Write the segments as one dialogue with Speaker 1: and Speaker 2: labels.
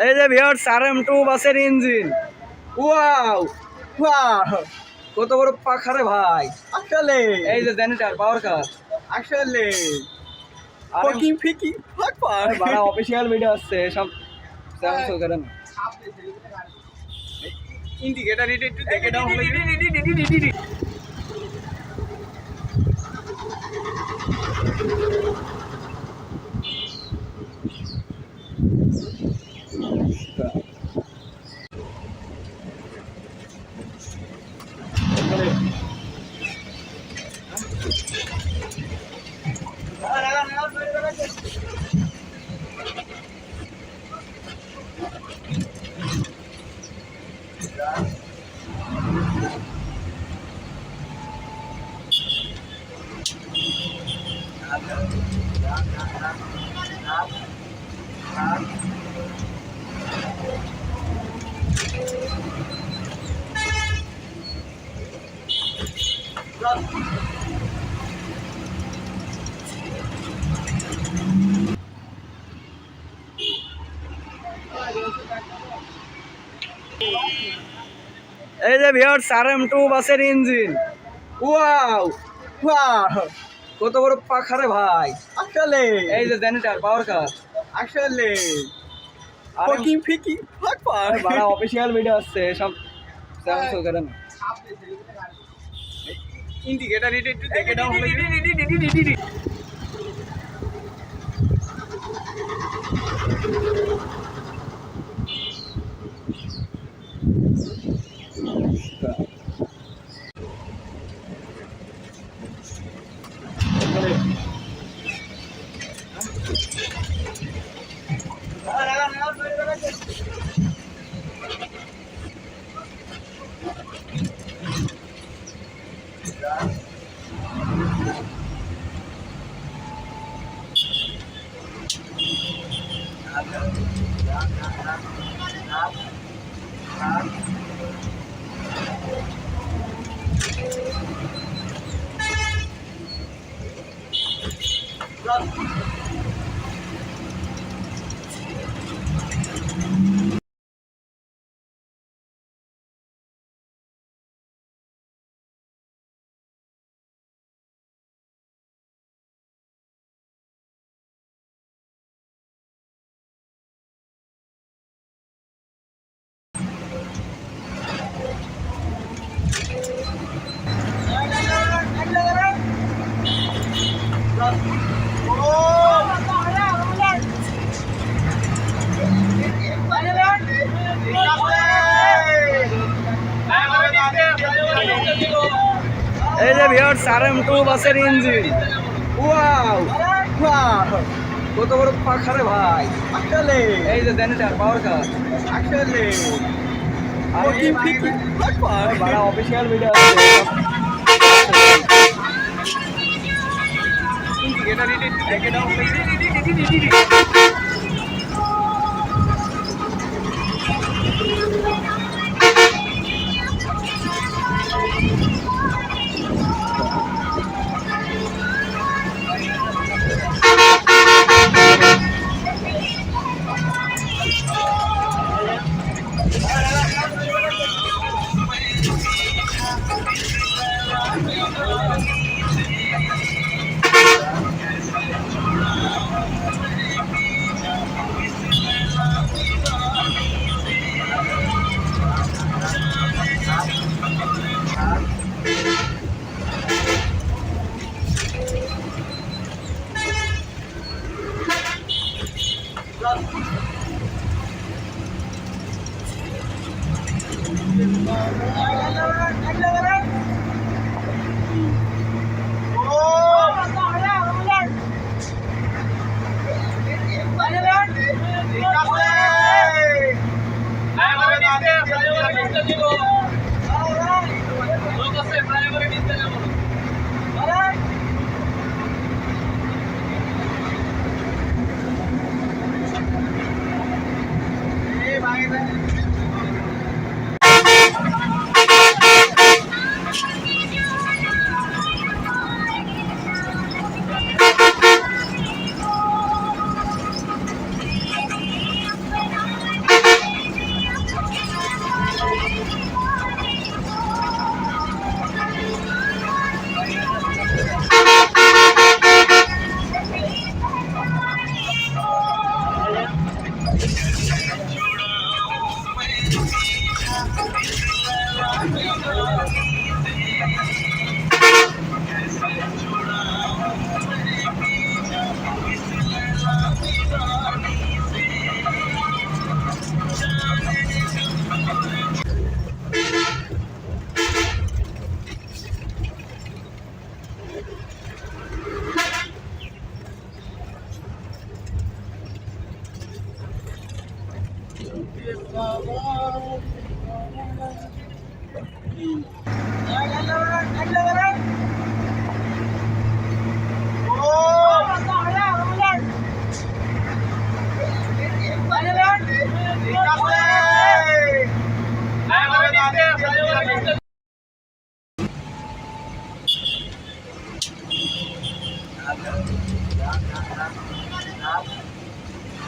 Speaker 1: এই যে ভিয়ার্স আর M two বাসের ইঞ্জিন ওয়াও ওয়াও কত বড় পাখা রে ভাই।
Speaker 2: আসলে।
Speaker 1: এই যে জেনারেটর পাওয়ার কার
Speaker 2: আসলে। ফকিং ফিকিং ফাক ফাক
Speaker 1: বড় অফিশিয়াল ভিডিও আসছে সব স্যামসাং করে
Speaker 2: ইন্ডিকেটর এটা একটু দেখে দাও হলো
Speaker 1: এই যে ভিওর সারেম টু বাসের ইঞ্জিন
Speaker 2: ওয়াও ওয়াও
Speaker 1: কত বড় পাখা রে ভাই
Speaker 2: আসলে
Speaker 1: এই যে জেনারেটর পাওয়ার কার
Speaker 2: আসলে
Speaker 1: আরে
Speaker 2: ফকি ফিকি ফাক ফাক
Speaker 1: বড় অফিসিয়াল ভিডিও আসছে সব শো করেন
Speaker 2: ইন্ডিকেটর এটা একটু দেখে দাও হলো
Speaker 1: এই যে ভিওর সারেম টু বাসের ইঞ্জিন।
Speaker 2: ওয়াও
Speaker 1: কত বড় পাখা রে ভাই।
Speaker 2: আসলে
Speaker 1: এই যে জেনারেটর পাওয়ার কার
Speaker 2: আসলে
Speaker 1: আরে
Speaker 2: ফাক
Speaker 1: বড় অফিসিয়াল ভিডিও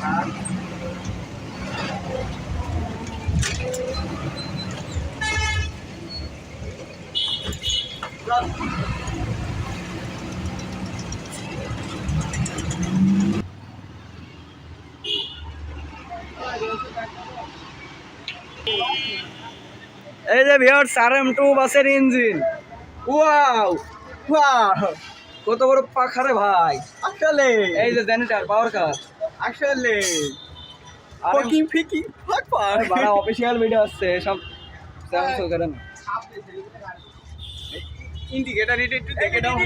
Speaker 1: এই যে ভিওর আর এম টু বাসের ইঞ্জিন ওয়াও ওয়াও কত বড় পাখারে ভাই।
Speaker 2: আসলে।
Speaker 1: এই যে জেনারেটর পাওয়ার কার
Speaker 2: আসলে। ফকিং ফিকিং ফাক ফাক
Speaker 1: বাড়া অফিশিয়াল ভিডিও আসছে সব স্যামসাং করে না
Speaker 2: ইন্ডিকেটর এটা একটু দেখে দাও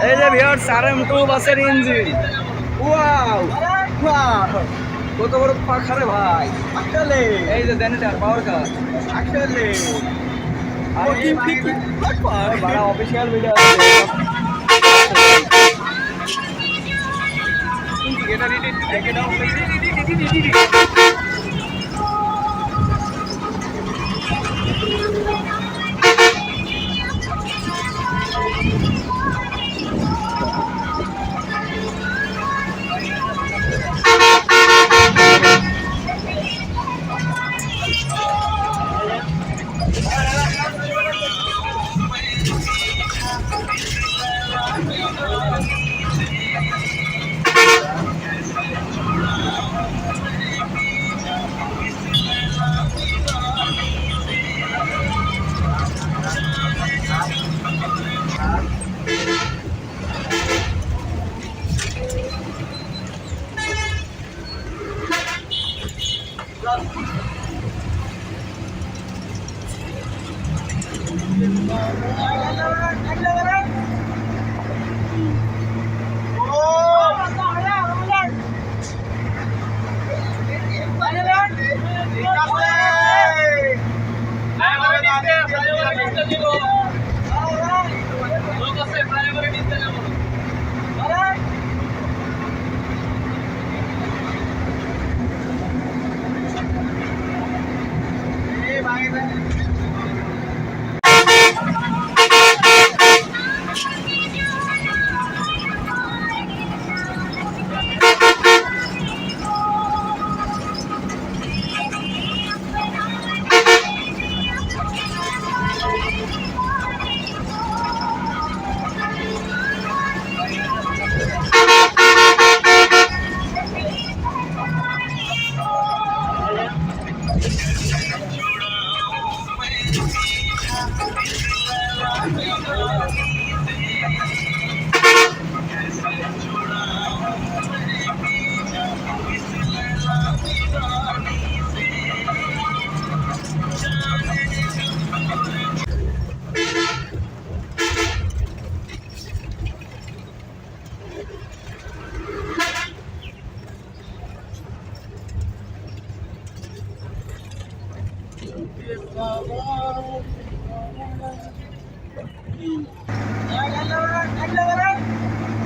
Speaker 1: এই যে ভিওর আর এম টু বাসের ইঞ্জিন ওয়াও কত বড় পাখা রে ভাই।
Speaker 2: আসলে
Speaker 1: এই যে জেনারেটর পাওয়ার কার
Speaker 2: আসলে ফাট ফাট
Speaker 1: বাড়া অফিসিয়াল ভিডিও
Speaker 2: এটা ಎಲ್ಲವರ Thank you.